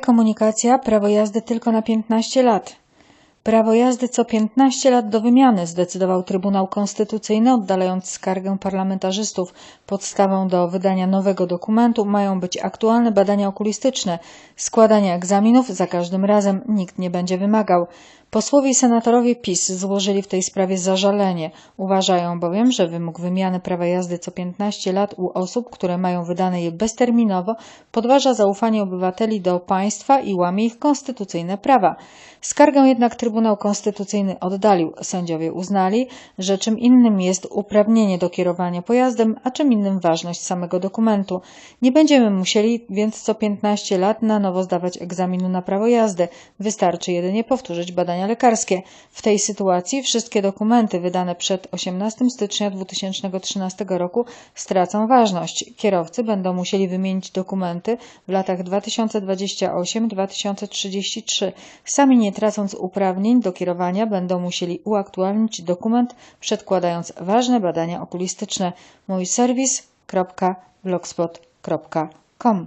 Komunikacja, prawo jazdy tylko na 15 lat. Prawo jazdy co 15 lat do wymiany, zdecydował Trybunał Konstytucyjny, oddalając skargę parlamentarzystów. Podstawą do wydania nowego dokumentu mają być aktualne badania okulistyczne. Składania egzaminów za każdym razem nikt nie będzie wymagał. Posłowie i senatorowie PiS złożyli w tej sprawie zażalenie. Uważają bowiem, że wymóg wymiany prawa jazdy co 15 lat u osób, które mają wydane je bezterminowo, podważa zaufanie obywateli do państwa i łamie ich konstytucyjne prawa. Skargę jednak Trybunał Konstytucyjny oddalił. Sędziowie uznali, że czym innym jest uprawnienie do kierowania pojazdem, a czym innym ważność samego dokumentu. Nie będziemy musieli więc co 15 lat na nowo zdawać egzaminu na prawo jazdy. Wystarczy jedynie powtórzyć badania lekarskie. W tej sytuacji wszystkie dokumenty wydane przed 18 stycznia 2013 roku stracą ważność. Kierowcy będą musieli wymienić dokumenty w latach 2028-2033. Sami nie tracąc uprawnień do kierowania będą musieli uaktualnić dokument przedkładając ważne badania okulistyczne. Mój serwis.blogspot.com